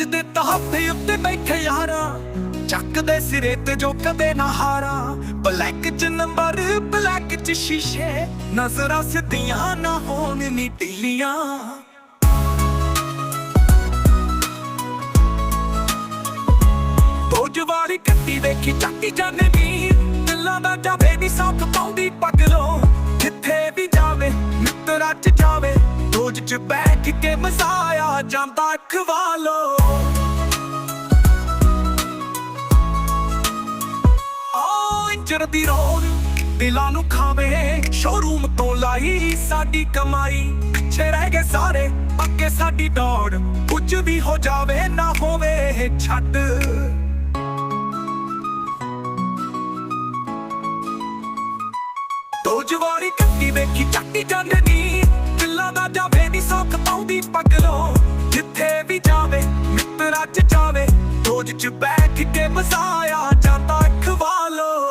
ਵੱਜਦੇ ਤਹਫੇ ਉੱਤੇ ਬੈਠੇ ਯਾਰਾ। ਚੱਕਦੇ ਸਿਰੇ ਤੇ ਜੋ ਕਦੇ ਨਾ ਹਾਰਾ। ਬਲੈਕ ਚ ਨੰਬਰ ਬਲੈਕ ਚ ਸ਼ੀਸ਼ੇ। ਨਜ਼ਰਾਂ ਸਿੱਧੀਆਂ ਨਾ ਹੋਣ ਨੀ ਢਿੱਲੀਆਂ ਦੋ ਜਵਾਰੀ ਦੇਖੀ ਚੱਕੀ ਜਾਂਦੇ ਨੀ ਦਿਲਾਂ ਦਾ ਜਾਵੇ ਨੀ ਸੌਖ, ਪਾਉਂਦੀ ਪਗਲੋਂ। ਜਿੱਥੇ ਦੋਜ ਚ ਬੈਠ ਕੇ ਮਜ਼ਾ ਜਾਂਦਾ ਖਵਾਲੋ ਓ ਇੰਜਰ ਦੀ ਰੋਡ ਦਿਲਾਂ ਨੂੰ ਖਾਵੇ ਸ਼ੋਰੂਮ ਤੋਂ ਲਾਈ ਸਾਡੀ ਕਮਾਈ। ਪਿੱਛੇ ਰਹਿ ਗਏ ਸਾਰੇ, ਪੱਕੇ ਸਾਡੀ ਦੌੜ। ਕੁਝ ਵੀ ਹੋ ਜਾਵੇ, ਨਾ ਹੋਵੇ ਛੱਡ। ਦੋ ਜਵਾਰੀ ਕੱਟੀ ਵੇਖੀ ਚੱਕੀ ਜਾਂਦੇ ਸੌਖ ਪਾਉਂਦੀ ਜਿੱਥੇ ਵੀ ਜਾਵੇ, ਮਿੱਤਰਾਂ ਚ ਜਾਵੇ ਦੋਜ ਚ ਬੈਠ ਕੇ ਮਜ਼ਾ ਜਾਂਦਾ ਖਵਾਲੋ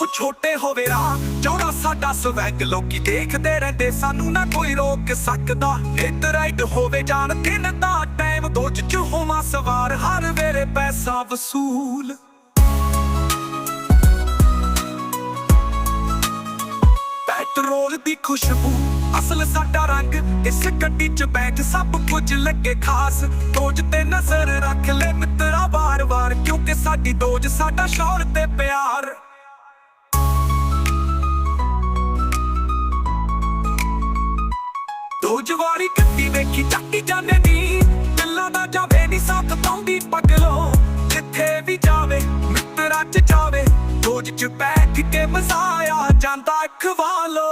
ਉਹ ਛੋਟੇ ਹੋਵੇ ਰਾਹ ਚੌੜਾ ਸਾਡਾ ਸਵੈਗ, ਲੋਕੀ ਦੇਖਦੇ ਰਹਿੰਦੇ, ਸਾਨੂੰ ਨਾ ਕੋਈ ਰੋਕ ਸਕਦਾ। ਨਿਤ ਰਾਈਟ ਹੋਵੇ ਜਾਣ ਤਿੰਨ ਦਾ ਟਾਈਮ ਦੋਜ ਚ ਹੋਵਾਂ ਸਵਾਰ, ਹਰ ਵੇਲੇ ਪੈਸਾ ਵਸੂਲ। ਪੈਟਰੋਲ ਦੀ ਖੁਸ਼ਬੂ। ਅਸਲ ਸਾਡਾ ਰੰਗ ਇਸ ਗੱਡੀ 'ਚ ਬੈਠ ਸਭ ਕੁਝ ਲੱਗੇ ਖਾਸ। ਦੋਜ ਤੇ ਨਜ਼ਰ ਰੱਖ ਲੈ ਮਿੱਤਰਾ, ਵਾਰ-ਵਾਰ, ਕਿਉਂਕਿ ਸਾਡੀ ਦੋਜ ਸਾਡਾ ਸ਼ੌਰ ਤੇ ਪਿਆਰ। ਦੋ ਜਵਾਰੀ ਕੱਟੀ ਵੇਖੀ, ਚੱਕੀ ਜਾਂਦੇ ਨੀ ਦਿਲਾਂ ਦਾ ਜਾਵੇ ਨੀ ਸਾਥ ਪਾਉਂਦੀ, ਪਗਲੋ। ਜਿੱਥੇ ਵੀ ਜਾਵੇ, ਮਿੱਤਰਾਂ ਚ ਜਾਵੇ, ਦੋਜ ਚ ਬੈਠ ਕੇ ਮਜ਼ਾ ਜਾਂਦਾ ਖਵਾਲੋ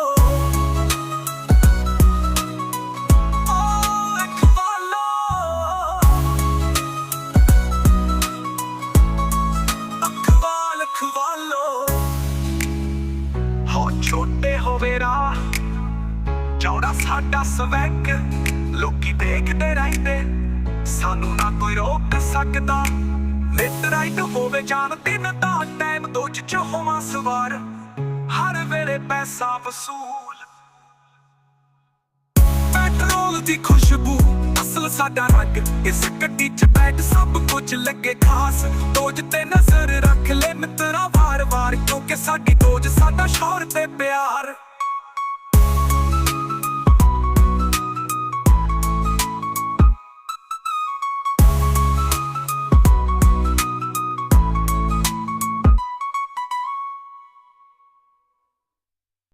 ਹੋ ਛੋਟੇ ਹੋਵੇ ਰਾਹ, ਚੌੜਾ ਸਾਡਾ ਸਵੈਗ। ਲੋਕੀ ਦੇਖਦੇ ਰਹਿੰਦੇ, ਸਾਨੂੰ ਨਾ ਕੋਈ ਰੋਕ ਸਕਦਾ। ਨਿਤ ਰਾਈਟ ਹੋਵੇ ਜਾਣ ਦਿਨ ਦਾ ਟਾਈਮ ਦੋ ਚ ਹੋਵਾਂ ਪੈਸਾ ਵਸੂਲ। ਪੈਟਰੋਲ ਦੀ ਖੁਸ਼ਬੂ, ਅਸਲ ਸਾਡਾ ਰੰਗ। ਇਸ ਗੱਡੀ ਚ ਬੈਠ ਸਭ ਕੁਝ ਲੱਗੇ ਖਾਸ। ਦੋਜ ਤੇ ਨਜ਼ਰ ਰੱਖ ਲੈ ਮਿੱਤਰਾ ਵਾਰ-ਵਾਰ, ਕਿਉਂਕਿ ਸਾਡੀ ਦੋਜ ਸਾਡਾ ਸ਼ੌਰ